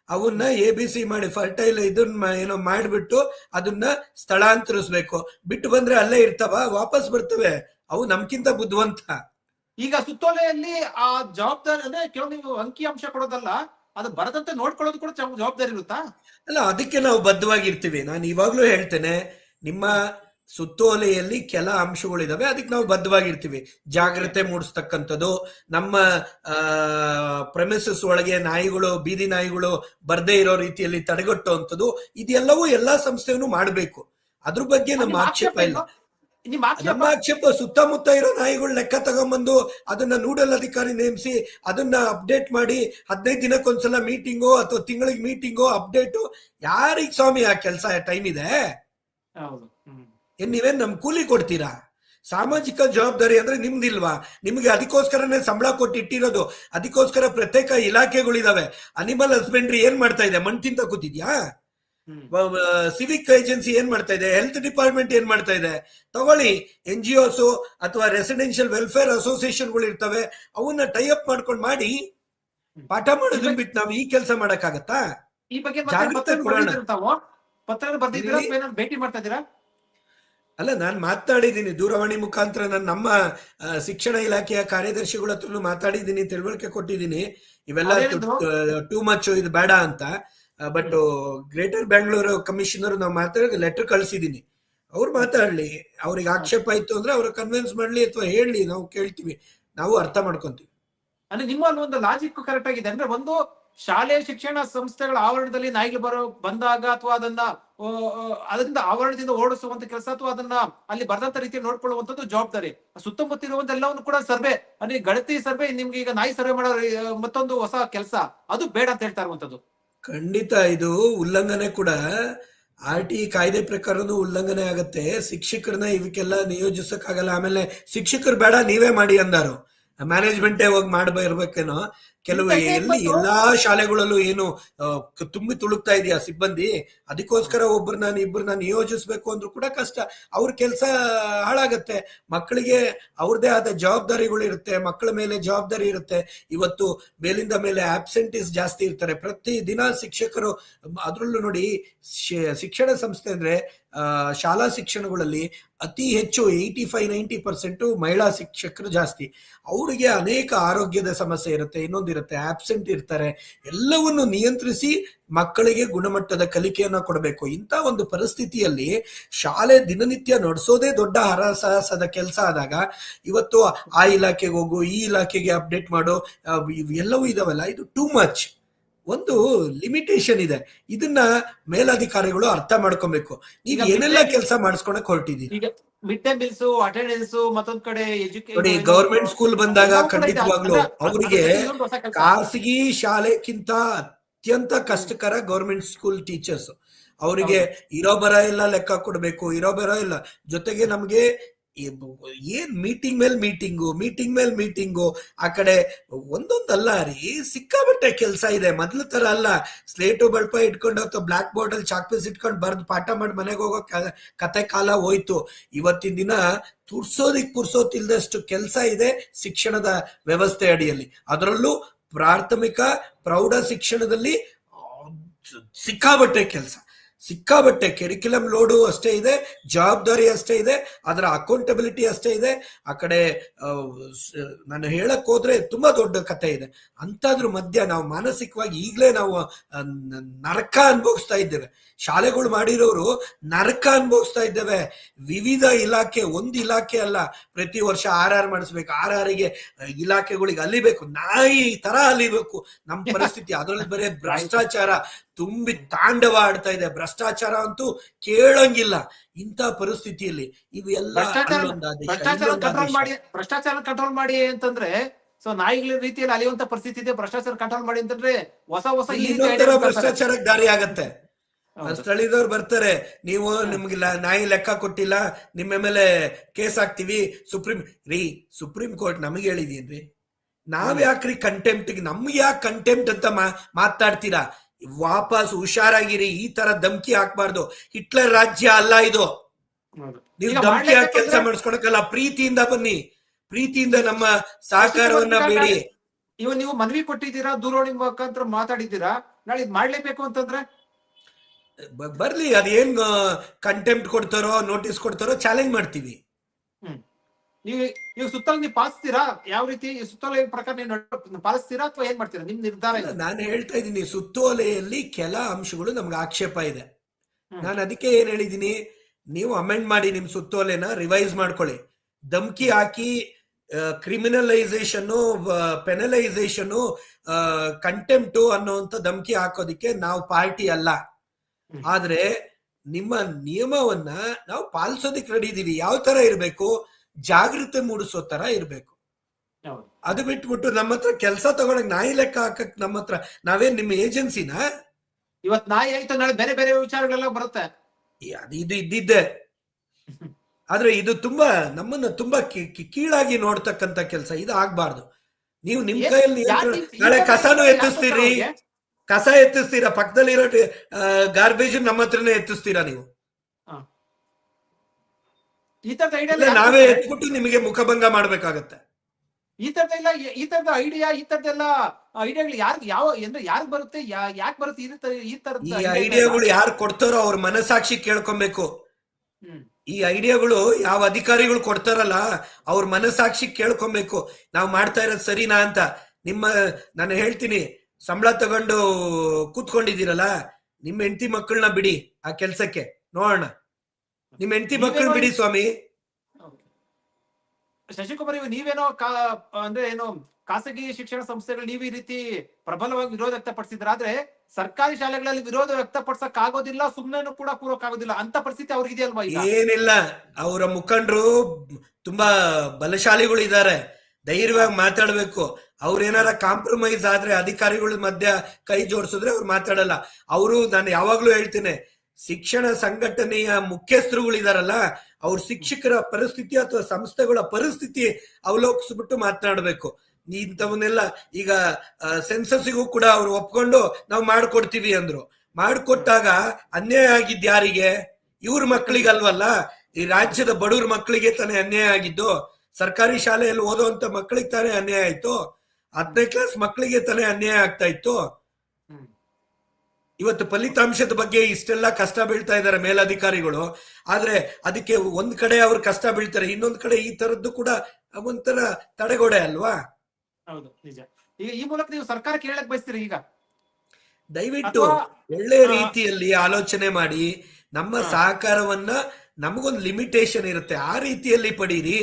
ಅವನ್ನ ಎ ಬಿ ಸಿ ಮಾಡಿ ಫರ್ಟೈಲ್ ಇದನ್ನ ಏನೋ ಮಾಡ್ಬಿಟ್ಟು ಅದನ್ನ ಸ್ಥಳಾಂತರಿಸ್ಬೇಕು. ಬಿಟ್ಟು ಬಂದ್ರೆ ಅಲ್ಲೇ ಇರ್ತಾವ ವಾಪಸ್ ಬರ್ತವೆ. ಅವು ನಮ್ಕಿಂತ ಬುದ್ಧಿವಂತ. ಈಗ ಸುತ್ತೋಲೆಯಲ್ಲಿ ಆ ಜವಾಬ್ದಾರಿ ಅಂದ್ರೆ ಕೆಲವು ನೀವು ಅಂಕಿ ಅಂಶ ಕೊಡೋದಲ್ಲ ಅದು ಬರದಂತೆ ನೋಡ್ಕೊಳ್ಳೋದು ಕೂಡ ಜವ- ಜವಾಬ್ದಾರಿ ಇರುತ್ತಾ? ಅಲ್ಲ ಅದಕ್ಕೆ ನಾವು ಬದ್ಧವಾಗಿರ್ತೀವಿ. ನಾನು ಇವಾಗ್ಲೂ ಹೇಳ್ತೇನೆ ನಿಮ್ಮ ಸುತ್ತೋಲೆಯಲ್ಲಿ ಕೆಲ ಅಂಶಗಳಿದಾವೆ. ಅದಕ್ಕೆ ನಾವು ಬದ್ಧವಾಗಿರ್ತೀವಿ. ಜಾಗ್ರತೆ ಮೂಡಿಸ್ತಕ್ಕಂಥದ್ದು ನಮ್ಮ ಪ್ರೆಮಿಸಸ್ ಒಳಗೆ ನಾಯಿಗಳು ಬೀದಿ ನಾಯಿಗಳು ಬರ್ದೇ ಇರೋ ರೀತಿಯಲ್ಲಿ ತಡೆಗಟ್ಟುವಂಥದ್ದು ಇದೆಲ್ಲವೂ ಎಲ್ಲಾ ಸಂಸ್ಥೆಯನ್ನು ಮಾಡಬೇಕು. ಅದ್ರ ಬಗ್ಗೆ ನಮ್ಮ ಆಕ್ಷೇಪ ಇಲ್ಲ. ನಿಮ್ಮ ಆಕ್ಷೇಪ? ಸುತ್ತಮುತ್ತ ಇರೋ ನಾಯಿಗಳು ಲೆಕ್ಕ ತಗೊಂಬಂದು ಅದನ್ನ ನೂಡಲ್ ಅಧಿಕಾರಿ ನೇಮಿಸಿ ಅದನ್ನ ಅಪ್ಡೇಟ್ ಮಾಡಿ ಹದಿನೈದು ದಿನಕ್ಕೊಂದ್ಸಲ ಮೀಟಿಂಗು ಅಥವಾ ತಿಂಗಳಿಗೆ ಮೀಟಿಂಗು ಅಪ್ಡೇಟು ಯಾರಿಗ್ ಸ್ವಾಮಿ ಆ ಕೆಲಸ ಟೈಮ್ ಇದೆ. ಏನ್ ನೀವೇನ್ ನಮ್ ಕೂಲಿ ಕೊಡ್ತೀರಾ? ಸಾಮಾಜಿಕ ಜವಾಬ್ದಾರಿ ಅಂದ್ರೆ ನಿಮ್ದಿಲ್ವಾ? ನಿಮ್ಗೆ ಅದಕ್ಕೋಸ್ಕರನೇ ಸಂಬಳ ಕೊಟ್ಟು ಇಟ್ಟಿರೋದು ಅದಕ್ಕೋಸ್ಕರ ಪ್ರತ್ಯೇಕ ಇಲಾಖೆಗಳಿದಾವೆ. ಅನಿಮಲ್ ಹಸ್ಬೆಂಡ್ರಿ ಏನ್ ಮಾಡ್ತಾ ಇದೆ? ಮಣ್ ತಿಂತ ಕೂತಿದ್ಯಾ? ಸಿವಿಕ್ ಏಜೆನ್ಸಿ ಏನ್ ಮಾಡ್ತಾ ಇದೆ? ಹೆಲ್ತ್ ಡಿಪಾರ್ಟ್ಮೆಂಟ್ ಏನ್ ಮಾಡ್ತಾ ಇದೆ? ತಗೊಳ್ಳಿ. ಎನ್ ಜಿ ಒಸ್ ಅಥವಾ ರೆಸಿಡೆನ್ಷಿಯಲ್ ವೆಲ್ಫೇರ್ ಅಸೋಸಿಯೇಷನ್ಗಳು ಇರ್ತವೆ. ಅವನ್ನ ಟೈ ಅಪ್ ಮಾಡ್ಕೊಂಡು ಮಾಡಿ ಪಾಠ ಮಾಡೋದನ್ನ ಬಿಟ್ಟು ನಾವು ಈ ಕೆಲಸ ಮಾಡಕ್ಕಾಗತ್ತಾ? ಈ ಬಗ್ಗೆ ಮತ್ತೆ ಜಾಗೃತಿ ಪತ್ರ ಕೊಡೋಣ. ಬರ್ದಿದ್ದೀರಾ? ತಾವು ಪತ್ರ ಬರ್ದಿದ್ದೀರಾ ಇಲ್ಲಿ- ಏನಾದ್ರು ಭೇಟಿ ಮಾಡ್ತಾ ಇದ್ದೀರಾ? ಅಲ್ಲ ನಾನು ಮಾತಾಡಿದ್ದೀನಿ. ದೂರವಾಣಿ ಮುಖಾಂತರ ನಾನು ನಮ್ಮ ಆ, ಶಿಕ್ಷಣ ಇಲಾಖೆಯ ಕಾರ್ಯದರ್ಶಿಗಳ ಹತ್ರನು ಮಾತಾಡಿದ್ದೀನಿ ತಿಳುವಳಿಕೆ ಕೊಟ್ಟಿದ್ದೀನಿ. ಇವೆಲ್ಲ ಟು ಟೂ ಮಚ್ ಇದು ಬೇಡ ಅಂತ. ಬಟ್ ಗ್ರೇಟರ್ ಬ್ಯಾಂಗ್ಳೂರು ಕಮಿಷನರ್ ನಾವು ಮಾತಾಡಿ ಲೆಟರ್ ಕಳಿಸಿದ್ದೀನಿ. ಅವ್ರು ಮಾತಾಡ್ಲಿ. ಅವ್ರಿಗೆ ಆಕ್ಷೇಪ ಆಯ್ತು ಅಂದ್ರೆ ಅವ್ರ ಕನ್ವಿನ್ಸ್ ಮಾಡ್ಲಿ ಅಥವಾ ಹೇಳಿ ನಾವು ಕೇಳ್ತೀವಿ. ನಾವು ಅರ್ಥ ಮಾಡ್ಕೊಂತೀವಿ. ಅಂದ್ರೆ ನಿಮ್ಮ ಒಂದು ಲಾಜಿಕ್ ಕರೆಕ್ಟ್ ಆಗಿದೆ ಅಂದ್ರೆ ಒಂದು ಶಾಲೆ ಶಿಕ್ಷಣ ಸಂಸ್ಥೆಗಳ ಆವರಣದಲ್ಲಿ ನಾಯಿಗಳು ಬರೋ, ಬಂದಾಗ ಅಥವಾ ಅದನ್ನ ಅದರಿಂದ ಆವರಣದಿಂದ ಓಡಿಸುವಂತ ಕೆಲಸ ಅಥವಾ ಅದನ್ನ ಅಲ್ಲಿ ಬರದಂತ ರೀತಿ ನೋಡ್ಕೊಳ್ಳುವಂತದ್ದು ಜವಾಬ್ದಾರಿ. ಸುತ್ತಮುತ್ತ ಇರುವಂತೆಲ್ಲವನ್ನು ಕೂಡ ಸರ್ವೆ, ಅಂದ್ರೆ ಗಣತಿ ಸರ್ವೆ, ನಿಮ್ಗೆ ಈಗ ನಾಯಿ ಸರ್ವೆ ಮಾಡೋ ಮತ್ತೊಂದು ಹೊಸ ಕೆಲಸ. ಅದು ಬೇಡ ಅಂತ ಹೇಳ್ತಾ ಇರುವಂತದ್ದು. ಖಂಡಿತ ಇದು ಉಲ್ಲಂಘನೆ ಕೂಡ. ಆರ್ ಟಿ ಕಾಯ್ದೆ ಪ್ರಕಾರನೂ ಉಲ್ಲಂಘನೆ ಆಗತ್ತೆ. ಶಿಕ್ಷಕರನ್ನ ಇವಕ್ಕೆಲ್ಲ ನಿಯೋಜಿಸಕ್ಕಾಗಲ್ಲ. ಆಮೇಲೆ ಶಿಕ್ಷಕರು ಬೇಡ, ನೀವೇ ಮಾಡಿ ಅಂದಾರು. ಮ್ಯಾನೇಜ್ಮೆಂಟೇ ಹೋಗಿ ಮಾಡ್ಬರ್ಬೇಕೇನೋ ಕೆಲವು ಎಲ್ಲಿ ಎಲ್ಲಾ ಶಾಲೆಗಳಲ್ಲೂ ಏನು ತುಂಬಿ ತುಳುಕ್ತಾ ಇದೆಯಾ ಸಿಬ್ಬಂದಿ? ಅದಕ್ಕೋಸ್ಕರ ಒಬ್ಬರನ್ನ ಇಬ್ಬರನ್ನ ನಿಯೋಜಿಸ್ಬೇಕು ಅಂದ್ರೂ ಕೂಡ ಕಷ್ಟ. ಅವ್ರ ಕೆಲಸ ಹಾಳಾಗತ್ತೆ. ಮಕ್ಕಳಿಗೆ ಅವ್ರದೇ ಆದ ಜವಾಬ್ದಾರಿಗಳು ಇರುತ್ತೆ. ಮಕ್ಕಳ ಮೇಲೆ ಜವಾಬ್ದಾರಿ ಇರುತ್ತೆ. ಇವತ್ತು ಮೇಲಿಂದ ಮೇಲೆ ಆಬ್ಸೆಂಟೀಸ್ ಜಾಸ್ತಿ ಇರ್ತಾರೆ. ಪ್ರತಿ ದಿನ ಶಿಕ್ಷಕರು ಅದ್ರಲ್ಲೂ ನೋಡಿ ಶಿಕ್ಷಣ ಸಂಸ್ಥೆ ಅಂದ್ರೆ ಶಾಲಾ ಶಿಕ್ಷಣಗಳಲ್ಲಿ ಅತಿ ಹೆಚ್ಚು ಏಯ್ಟಿ ಫೈವ್ ನೈಂಟಿ ಪರ್ಸೆಂಟ್ ಮಹಿಳಾ ಶಿಕ್ಷಕರು ಜಾಸ್ತಿ. ಅವರಿಗೆ ಅನೇಕ ಆರೋಗ್ಯದ ಸಮಸ್ಯೆ ಇರುತ್ತೆ. ಇನ್ನೊಂದಿರುತ್ತೆ ಆಬ್ಸೆಂಟ್ ಇರ್ತಾರೆ, ಎಲ್ಲವನ್ನು ನಿಯಂತ್ರಿಸಿ ಮಕ್ಕಳಿಗೆ ಗುಣಮಟ್ಟದ ಕಲಿಕೆಯನ್ನ ಕೊಡಬೇಕು. ಇಂಥ ಒಂದು ಪರಿಸ್ಥಿತಿಯಲ್ಲಿ ಶಾಲೆ ದಿನನಿತ್ಯ ನಡೆಸೋದೇ ದೊಡ್ಡ ಹರಸಾಹಸದ ಕೆಲಸ ಆದಾಗ ಇವತ್ತು ಆ ಇಲಾಖೆಗೆ ಹೋಗು, ಈ ಇಲಾಖೆಗೆ ಅಪ್ಡೇಟ್ ಮಾಡು ಎಲ್ಲವೂ ಇದಾವಲ್ಲ, ಇದು ಟೂ ಮಚ್ ಒಂದು ಲಿಮಿಟೇಷನ್ ಇದೆ. ಇದನ್ನ ಮೇಲಾಧಿಕಾರಿಗಳು ಅರ್ಥ ಮಾಡ್ಕೊಬೇಕು. ನೀವು ಈಗ ಏನೆಲ್ಲ ಕೆಲಸ ಮಾಡಿಸ್ಕೊಳಕ್ ಹೊರಟಿದ್ದೀರಿ ಈಗ ಮಿಡ್ ಅಟೆಂಡೆನ್ಸ್ ಮತ್ತೊಂದ್ ಕಡೆ ನೋಡಿ ಗವರ್ಮೆಂಟ್ ಸ್ಕೂಲ್ ಬಂದಾಗ ಖಂಡಿತವಾಗ್ಲು ಅವರಿಗೆ ಖಾಸಗಿ ಶಾಲೆಗಿಂತ ಅತ್ಯಂತ ಕಷ್ಟಕರ ಗವರ್ಮೆಂಟ್ ಸ್ಕೂಲ್ ಟೀಚರ್ಸ್ ಅವರಿಗೆ ಇರೋ ಬರ ಎಲ್ಲ ಲೆಕ್ಕ ಕೊಡ್ಬೇಕು ಇರೋ ಬರ ಇಲ್ಲ. ಜೊತೆಗೆ ನಮ್ಗೆ ಏನ್ ಮೀಟಿಂಗ್ ಮೇಲ್ ಮೀಟಿಂಗು ಮೀಟಿಂಗ್ ಮೇಲ್ ಮೀಟಿಂಗು ಆ ಕಡೆ ಒಂದೊಂದಲ್ಲ ರೀ ಸಿಕ್ಕಾಬಟ್ಟೆ ಕೆಲಸ ಇದೆ. ಮೊದ್ಲ ತರ ಅಲ್ಲ. ಸ್ಲೇಟು ಬಳ್ಪ ಇಟ್ಕೊಂಡು ಅಥವಾ ಬ್ಲಾಕ್ ಬೋರ್ಡ್ ಅಲ್ಲಿ ಚಾಕ್ ಪೀಸ್ ಇಟ್ಕೊಂಡು ಬರ್ದು ಪಾಠ ಮಾಡಿ ಮನೆಗೆ ಹೋಗೋ ಕತೆ ಕಾಲ ಹೋಯ್ತು. ಇವತ್ತಿನ ದಿನ ತುರ್ಸೋದಿಕ್ ಪುರ್ಸೋತಿಲ್ದಷ್ಟು ಕೆಲಸ ಇದೆ ಶಿಕ್ಷಣದ ವ್ಯವಸ್ಥೆ ಅಡಿಯಲ್ಲಿ. ಅದರಲ್ಲೂ ಪ್ರಾಥಮಿಕ ಪ್ರೌಢ ಶಿಕ್ಷಣದಲ್ಲಿ ಸಿಕ್ಕಾಬಟ್ಟೆ ಕೆಲಸ. ಸಿಕ್ಕಾಬಟ್ಟೆ ಕೆರಿಕ್ಯುಲಮ್ ಲೋಡು ಅಷ್ಟೇ ಇದೆ ಜವಾಬ್ದಾರಿ ಅಷ್ಟೇ ಇದೆ ಅದರ ಅಕೌಂಟಬಿಲಿಟಿ ಅಷ್ಟೇ ಇದೆ. ಆ ಕಡೆ ನಾನು ಹೇಳಕ್ ಹೋದ್ರೆ ತುಂಬಾ ದೊಡ್ಡ ಕತೆ ಇದೆ. ಅಂತಾದ್ರ ಮಧ್ಯ ನಾವು ಮಾನಸಿಕವಾಗಿ ಈಗಲೇ ನಾವು ನರಕ ಅನುಭವಿಸ್ತಾ ಇದ್ದೇವೆ. ಶಾಲೆಗಳು ಮಾಡಿರೋರು ನರಕ ಅನುಭವಿಸ್ತಾ ಇದ್ದೇವೆ. ವಿವಿಧ ಇಲಾಖೆ ಒಂದು ಇಲಾಖೆ ಅಲ್ಲ ಪ್ರತಿ ವರ್ಷ ಆರ್ ಆರ್ ಮಾಡಿಸ್ಬೇಕು. ಆರ್ ಆರಿಗೆ ಇಲಾಖೆಗಳಿಗೆ ಅಲಿಬೇಕು ನಾಯಿ ತರ ಅಲಿಬೇಕು ನಮ್ಮ ಪರಿಸ್ಥಿತಿ ಅದ್ರಲ್ಲಿ ಬರೀ ಭ್ರಷ್ಟಾಚಾರ ತುಂಬಿ ತಾಂಡವ ಆಡ್ತಾ ಇದೆ. ಭ್ರಷ್ಟಾಚಾರ ಅಂತೂ ಕೇಳಂಗಿಲ್ಲ. ಇಂಥ ಪರಿಸ್ಥಿತಿಯಲ್ಲಿ ಇವೆಲ್ಲ ಭ್ರಷ್ಟಾಚಾರ ಕಂಟ್ರೋಲ್ ಮಾಡಿ ಭ್ರಷ್ಟಾಚಾರ ಕಂಟ್ರೋಲ್ ಮಾಡಿ ಅಂತಂದ್ರೆ ಸೊ ನಾಯಿಗಳ ರೀತಿಯಲ್ಲಿ ಅಲಿಯುವಂತ ಪರಿಸ್ಥಿತಿ ಇದೆ. ಭ್ರಷ್ಟಾಚಾರ ಕಂಟ್ರೋಲ್ ಮಾಡಿ ಅಂತಂದ್ರೆ ಹೊಸ ಹೊಸ. ಭ್ರಷ್ಟಾಚಾರಕ್ಕೆ ದಾರಿ ಆಗತ್ತೆ. ಸ್ಥಳೀಯದವ್ರು ಬರ್ತಾರೆ. ನೀವು ನಿಮ್ಗೆ ನಾಯಿ ಲೆಕ್ಕ ಕೊಟ್ಟಿಲ್ಲ ನಿಮ್ಮ ಮೇಲೆ ಕೇಸ್ ಹಾಕ್ತಿವಿ ಸುಪ್ರೀಂ ರೀ ಸುಪ್ರೀಂ ಕೋರ್ಟ್ ನಮಗೆ ಹೇಳಿದೀನ್ರಿ ನಾವ್ ಯಾಕ್ರಿ ಕಂಟೆಂಪ್ಟ್ ನಮ್ಗೆ ಯಾಕೆ ಕಂಟೆಂಪ್ಟ್ ಅಂತ ಮಾತಾಡ್ತೀರಾ? ವಾಪಸ್ ಹುಷಾರಾಗಿರಿ ಈ ತರ ಧಮ್ಕಿ ಹಾಕ್ಬಾರ್ದು. ಹಿಟ್ಲರ್ ರಾಜ್ಯ ಅಲ್ಲ ಇದು. ನೀವು ಧಮ್ಕಿ ಹಾಕಿ ಕೆಲಸ ಮಾಡಿಸ್ಕೊಳಕಲ್ಲ ಪ್ರೀತಿಯಿಂದ ಬನ್ನಿ. ಪ್ರೀತಿಯಿಂದ ನಮ್ಮ ಸಹಕಾರವನ್ನ ಬೇಡಿ. ಇವ ನೀವು ಮನವಿ ಕೊಟ್ಟಿದ್ದೀರಾ ದೂರವಾಣಿ ಮುಖಾಂತರ ಮಾತಾಡಿದ್ದೀರಾ? ನಾಳೆ ಇದ್ ಮಾಡ್ಲೇಬೇಕು ಅಂತಂದ್ರೆ? ಬರ್ಲಿ ಅದೇನ್ ಕಂಟೆಂಪ್ಟ್ ಕೊಡ್ತಾರೋ ನೋಟಿಸ್ ಕೊಡ್ತಾರೋ ಚಾಲೆಂಜ್ ಮಾಡ್ತೀವಿ. ನೀವು ನೀವು ಸುತ್ತಲ ನೀವು ಪಾಲಿಸ್ತೀರಾ? ಯಾವ ರೀತಿ ಸುತ್ತಲ ಪ್ರಕಾರ ನೀವು ಪಾಲಿಸ್ತೀರಾ ಅಥವಾ ಏನ್ ಮಾಡ್ತೀರಾ? ನಿಮ್ ನಿರ್ಧಾರ. ನಾನು ಹೇಳ್ತಾ ಇದ್ದೀನಿ ಸುತ್ತೋಲೆಯಲ್ಲಿ ಕೆಲ ಅಂಶಗಳು ನಮ್ಗೆ ಆಕ್ಷೇಪ ಇದೆ. ನಾನು ಅದಕ್ಕೆ ಏನ್ ಹೇಳಿದೀನಿ ನೀವು ಅಮೆಂಡ್ ಮಾಡಿ ನಿಮ್ ಸುತ್ತೋಲೆನ ರಿವೈಸ್ ಮಾಡ್ಕೊಳ್ಳಿ. ಧಮ್ಕಿ ಹಾಕಿ ಕ್ರಿಮಿನಲೈಸೇಷನ್ ಪೆನಲೈಸೇಷನ್ ಕಂಟೆಂಪ್ಟು ಅನ್ನೋಂತ ಧಮ್ಕಿ ಹಾಕೋದಿಕ್ಕೆ ನಾವು ಪಾರ್ಟಿ ಅಲ್ಲ. ಆದ್ರೆ ನಿಮ್ಮ ನಿಯಮವನ್ನ ನಾವು ಪಾಲಿಸೋದಿಕ್ ರೆಡಿ ಇದೀವಿ. ಯಾವ ತರ ಇರ್ಬೇಕು? ಜಾಗೃತಿ ಮೂಡಿಸೋ ತರ ಇರ್ಬೇಕು. ಅದು ಬಿಟ್ಬಿಟ್ಟು ನಮ್ಮ ಹತ್ರ ಕೆಲಸ ತಗೊಳಕ್ ನಾಯಿ ಲೆಕ್ಕ ಹಾಕಕ್ ನಮ್ಮ ಹತ್ರ ನಾವೇನ್ ನಿಮ್ಮ ಏಜೆನ್ಸಿನ? ಇವತ್ ನಾಯಿ ಆಯ್ತು ನಾಳೆ ಬೇರೆ ಬೇರೆ ವಿಚಾರಗಳೆಲ್ಲ ಬರುತ್ತೆ. ಅದು ಇದು ಇದ್ದಿದ್ದೆ. ಆದ್ರೆ ಇದು ತುಂಬಾ ನಮ್ಮನ್ನ ತುಂಬಾ ಕೀಳಾಗಿ ನೋಡ್ತಕ್ಕಂತ ಕೆಲಸ. ಇದು ಆಗ್ಬಾರ್ದು. ನೀವು ನಿಮ್ ಕೈಯಲ್ಲಿ ನಾಳೆ ಕಸಾನು ಕಸನೂ ಎತ್ತಿಸ್ತೀರಿ? ಕಸ ಎತ್ತಿಸ್ತೀರಾ? ಪಕ್ಕದಲ್ಲಿರೋ ಗಾರ್ಬೇಜ್ ನಮ್ಮ ಹತ್ರನೇ ಎತ್ತಿಸ್ತೀರಾ ನೀವು? ಈ ತರದ ಐಡಿಯಾ ನಾವೇ ಎತ್ಬಿಟ್ಟು ನಿಮಗೆ ಮುಖಭಂಗ ಮಾಡ್ಬೇಕಾಗತ್ತೆ. ಈ ತರದ ಇಲ್ಲ ಈ ತರದ ಐಡಿಯಾ ಈ ತರದೆಲ್ಲ ಐಡಿಯಾಗಳು ಯಾರು ಯಾವ ಅಂದ್ರೆ ಯಾರಿಗ್ ಬರುತ್ತೆ ಯಾಕೆ ಬರುತ್ತೆ ಈ ತರ ಈ ತರದ ಈ ಐಡಿಯಾಗಳು ಯಾರು ಕೊಡ್ತಾರೋ ಅವ್ರ ಮನಸಾಕ್ಷಿ ಕೇಳ್ಕೊಬೇಕು. ಈ ಐಡಿಯಾಗಳು ಯಾವ ಅಧಿಕಾರಿಗಳು ಕೊಡ್ತಾರಲ್ಲ ಅವ್ರ ಮನಸಾಕ್ಷಿ ಕೇಳ್ಕೊಬೇಕು. ನಾವು ಮಾಡ್ತಾ ಇರೋದು ಸರಿನಾ ಅಂತ. ನಿಮ್ಮ ನಾನು ಹೇಳ್ತೀನಿ ಸಂಬಳ ತಗೊಂಡು ಕೂತ್ಕೊಂಡಿದ್ದೀರಲ್ಲ ನಿಮ್ಮ ಹೆಂಡತಿ ಮಕ್ಕಳನ್ನ ಬಿಡಿ ಆ ಕೆಲ್ಸಕ್ಕೆ. ನೋಡೋಣ. ನಿಮ್ಮ ಹೆಂಡತಿ ಮಕ್ಕಳು ಬಿಡಿ ಸ್ವಾಮಿ. ಶಶಿಕುಮಾರ್ ಇವ್ ನೀವೇನೋ ಅಂದ್ರೆ ಏನು ಖಾಸಗಿ ಶಿಕ್ಷಣ ಸಂಸ್ಥೆಗಳು ನೀವು ಈ ರೀತಿ ಪ್ರಬಲವಾಗಿ ವಿರೋಧ ವ್ಯಕ್ತಪಡಿಸಿದ್ರ ಆದ್ರೆ ಸರ್ಕಾರಿ ಶಾಲೆಗಳಲ್ಲಿ ವಿರೋಧ ವ್ಯಕ್ತಪಡಿಸಕ್ ಆಗೋದಿಲ್ಲ ಸುಮ್ಮನೆನೂ ಕೂಡ ಕೂರೋಕ್ ಆಗೋದಿಲ್ಲ ಅಂತ ಪರಿಸ್ಥಿತಿ ಅವ್ರಿಗೆ ಈಗ? ಏನಿಲ್ಲ. ಅವರ ಮುಖಂಡರು ತುಂಬಾ ಬಲಶಾಲಿಗಳು ಇದ್ದಾರೆ ಧೈರ್ಯವಾಗಿ ಮಾತಾಡ್ಬೇಕು. ಅವ್ರೇನಾರ ಕಾಂಪ್ರಮೈಸ್ ಆದ್ರೆ ಅಧಿಕಾರಿಗಳ ಮಧ್ಯ ಕೈ ಜೋಡಿಸಿದ್ರೆ ಅವ್ರು ಮಾತಾಡಲ್ಲ. ಅವರು ನಾನು ಯಾವಾಗ್ಲೂ ಹೇಳ್ತೇನೆ ಶಿಕ್ಷಣ ಸಂಘಟನೆಯ ಮುಖ್ಯಸ್ಥರುಗಳಿದಾರಲ್ಲ, ಅವ್ರ ಶಿಕ್ಷಕರ ಪರಿಸ್ಥಿತಿ ಅಥವಾ ಸಂಸ್ಥೆಗಳ ಪರಿಸ್ಥಿತಿ ಅವಲೋಕಿಸ್ಬಿಟ್ಟು ಮಾತನಾಡಬೇಕು. ಇಂಥವನ್ನೆಲ್ಲ ಈಗ ಸೆನ್ಸಸ್ಗೂ ಕೂಡ ಅವ್ರು ಒಪ್ಕೊಂಡು ನಾವು ಮಾಡ್ಕೊಡ್ತೀವಿ ಅಂದ್ರು. ಮಾಡ್ಕೊಟ್ಟಾಗ ಅನ್ಯಾಯ ಆಗಿದ್ದು ಯಾರಿಗೆ? ಇವ್ರ ಮಕ್ಕಳಿಗಲ್ವಲ್ಲ? ಈ ರಾಜ್ಯದ ಬಡವ್ರ ಮಕ್ಕಳಿಗೆ ತಾನೇ ಅನ್ಯಾಯ ಆಗಿದ್ದು, ಸರ್ಕಾರಿ ಶಾಲೆಯಲ್ಲಿ ಓದುವಂತ ಮಕ್ಕಳಿಗೆ ತಾನೇ ಅನ್ಯಾಯ ಆಯ್ತು. ಹತ್ತನೇ ಕ್ಲಾಸ್ ಮಕ್ಕಳಿಗೆ ತಾನೇ ಅನ್ಯಾಯ ಆಗ್ತಾ ಇತ್ತು. ಇವತ್ತು ಫಲಿತಾಂಶದ ಬಗ್ಗೆ ಇಷ್ಟೆಲ್ಲ ಕಷ್ಟ ಬೀಳ್ತಾ ಇದ್ದಾರೆ ಮೇಲಧಿಕಾರಿಗಳು. ಆದ್ರೆ ಅದಕ್ಕೆ ಒಂದ್ ಕಡೆ ಅವ್ರು ಕಷ್ಟ ಬೀಳ್ತಾರೆ ಇನ್ನೊಂದ್ ಕಡೆ ಈ ತರದ್ದು ಕೂಡ ಒಂಥರ ತಡೆಗೋಡೆ ಅಲ್ವಾ? ಹೌದು ನಿಜ. ಈಗ ಈ ಮೂಲಕ ನೀವು ಸರ್ಕಾರಕ್ಕೆ ಹೇಳಕ್ ಬಯಸ್ತೀರಿ ಈಗ? ದಯವಿಟ್ಟು ಒಳ್ಳೆ ರೀತಿಯಲ್ಲಿ ಆಲೋಚನೆ ಮಾಡಿ ನಮ್ಮ ಸಹಕಾರವನ್ನ ನಮಗೊಂದು ಲಿಮಿಟೇಷನ್ ಇರುತ್ತೆ. ಆ ರೀತಿಯಲ್ಲಿ ಪಡೀರಿ,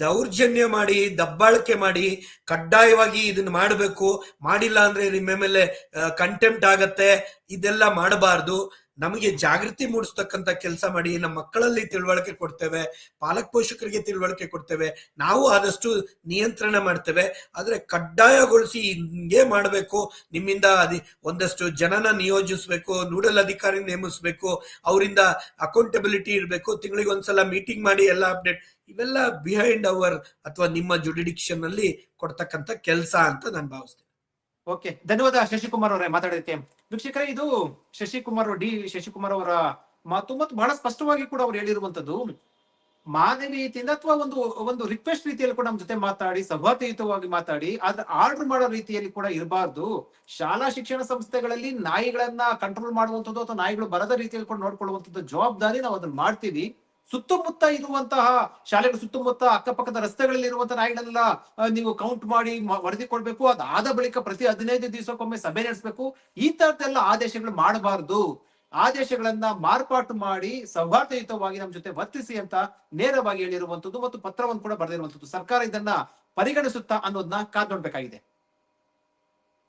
ದೌರ್ಜನ್ಯ ಮಾಡಿ, ದಬ್ಬಾಳಿಕೆ ಮಾಡಿ, ಕಡ್ಡಾಯವಾಗಿ ಇದನ್ನ ಮಾಡಬೇಕು. ಮಾಡಿಲ್ಲ ಅಂದ್ರೆ ನಿಮ್ಮ ಮೇಲೆ ಕಂಟೆಂಪ್ಟ್ ಆಗತ್ತೆ. ಇದೆಲ್ಲ ಮಾಡಬಾರ್ದು. ನಮಗೆ ಜಾಗೃತಿ ಮೂಡಿಸ್ತಕ್ಕಂತ ಕೆಲಸ ಮಾಡಿ ನಮ್ಮ ಮಕ್ಕಳಲ್ಲಿ ತಿಳುವಳಿಕೆ ಕೊಡ್ತೇವೆ, ಪಾಲಕ್ ಪೋಷಕರಿಗೆ ತಿಳುವಳಿಕೆ ಕೊಡ್ತೇವೆ, ನಾವು ಆದಷ್ಟು ನಿಯಂತ್ರಣ ಮಾಡ್ತೇವೆ. ಆದ್ರೆ ಕಡ್ಡಾಯಗೊಳಿಸಿ ಹಿಂಗೆ ಮಾಡಬೇಕು, ನಿಮ್ಮಿಂದ ಅದಿ ಒಂದಷ್ಟು ಜನನ ನಿಯೋಜಿಸ್ಬೇಕು, ನೂಡಲ್ ಅಧಿಕಾರಿ ನೇಮಿಸ್ಬೇಕು, ಅವರಿಂದ ಅಕೌಂಟಬಿಲಿಟಿ ಇರಬೇಕು, ತಿಂಗಳಿಗೆ ಒಂದ್ಸಲ ಮೀಟಿಂಗ್ ಮಾಡಿ ಎಲ್ಲ ಅಪ್ಡೇಟ್ ಇವೆಲ್ಲ ಬಿಹೈಂಡ್ ಅವರ್ ಅಥವಾ ನಿಮ್ಮ ಜುಡಿಡಿಕ್ಷನ್ ಅಲ್ಲಿ ಕೊಡ್ತಕ್ಕಂತ ಕೆಲಸ ಅಂತ ನಾನು ಭಾವಿಸ್ತೇನೆ. ಓಕೆ, ಧನ್ಯವಾದ ಶಶಿಕುಮಾರ್ ಅವರೇ ಮಾತಾಡೋದಕ್ಕೆ ವೀಕ್ಷಕರೇ, ಇದು ಶಶಿಕುಮಾರ್ ಡಿ, ಶಶಿಕುಮಾರ್ ಅವರ ಮಾತು ಮತ್ತು ಬಹಳ ಸ್ಪಷ್ಟವಾಗಿ ಕೂಡ ಅವ್ರು ಹೇಳಿರುವಂತದ್ದು ಮಾನವೀಯತೆಯಿಂದ ಅಥವಾ ಒಂದು ಒಂದು ರಿಕ್ವೆಸ್ಟ್ ರೀತಿಯಲ್ಲಿ ಕೂಡ ನಮ್ಮ ಜೊತೆ ಮಾತಾಡಿ ಸಭಾತಯುತವಾಗಿ ಮಾತಾಡಿ, ಆದ್ರೆ ಆರ್ಡರ್ ಮಾಡೋ ರೀತಿಯಲ್ಲಿ ಕೂಡ ಇರಬಾರ್ದು. ಶಾಲಾ ಶಿಕ್ಷಣ ಸಂಸ್ಥೆಗಳಲ್ಲಿ ನಾಯಿಗಳನ್ನ ಕಂಟ್ರೋಲ್ ಮಾಡುವಂಥದ್ದು ಅಥವಾ ನಾಯಿಗಳು ಬರದ ರೀತಿಯಲ್ಲಿ ಕೂಡ ನೋಡ್ಕೊಳ್ಳುವಂಥದ್ದು ಜವಾಬ್ದಾರಿ ನಾವು ಅದನ್ನ ಮಾಡ್ತೀವಿ. ಸುತ್ತಮುತ್ತ ಇರುವಂತಹ ಶಾಲೆಗಳ, ಸುತ್ತಮುತ್ತ ಅಕ್ಕಪಕ್ಕದ ರಸ್ತೆಗಳಲ್ಲಿ ಇರುವಂತಹ ನಾಯಿಗಳನ್ನೆಲ್ಲ ನೀವು ಕೌಂಟ್ ಮಾಡಿ ವರದಿ ಕೊಡ್ಬೇಕು. ಅದಾದ ಬಳಿಕ ಪ್ರತಿ ಹದಿನೈದು ದಿವಸಕ್ಕೊಮ್ಮೆ ಸಭೆ ನಡೆಸಬೇಕು. ಈ ತರದ್ದೆಲ್ಲ ಆದೇಶಗಳು ಮಾಡಬಾರದು. ಆದೇಶಗಳನ್ನ ಮಾರ್ಪಾಟು ಮಾಡಿ ಸೌಹಾರ್ದಯುತವಾಗಿ ನಮ್ಮ ಜೊತೆ ವರ್ತಿಸಿ ಅಂತ ನೇರವಾಗಿ ಹೇಳಿರುವಂತದ್ದು ಮತ್ತು ಪತ್ರವನ್ನು ಕೂಡ ಬರೆದಿರುವಂತದ್ದು ಸರ್ಕಾರ ಇದನ್ನ ಪರಿಗಣಿಸುತ್ತಾ ಅನ್ನೋದನ್ನ ಕಾದ್ ನೋಡ್ಬೇಕಾಗಿದೆ.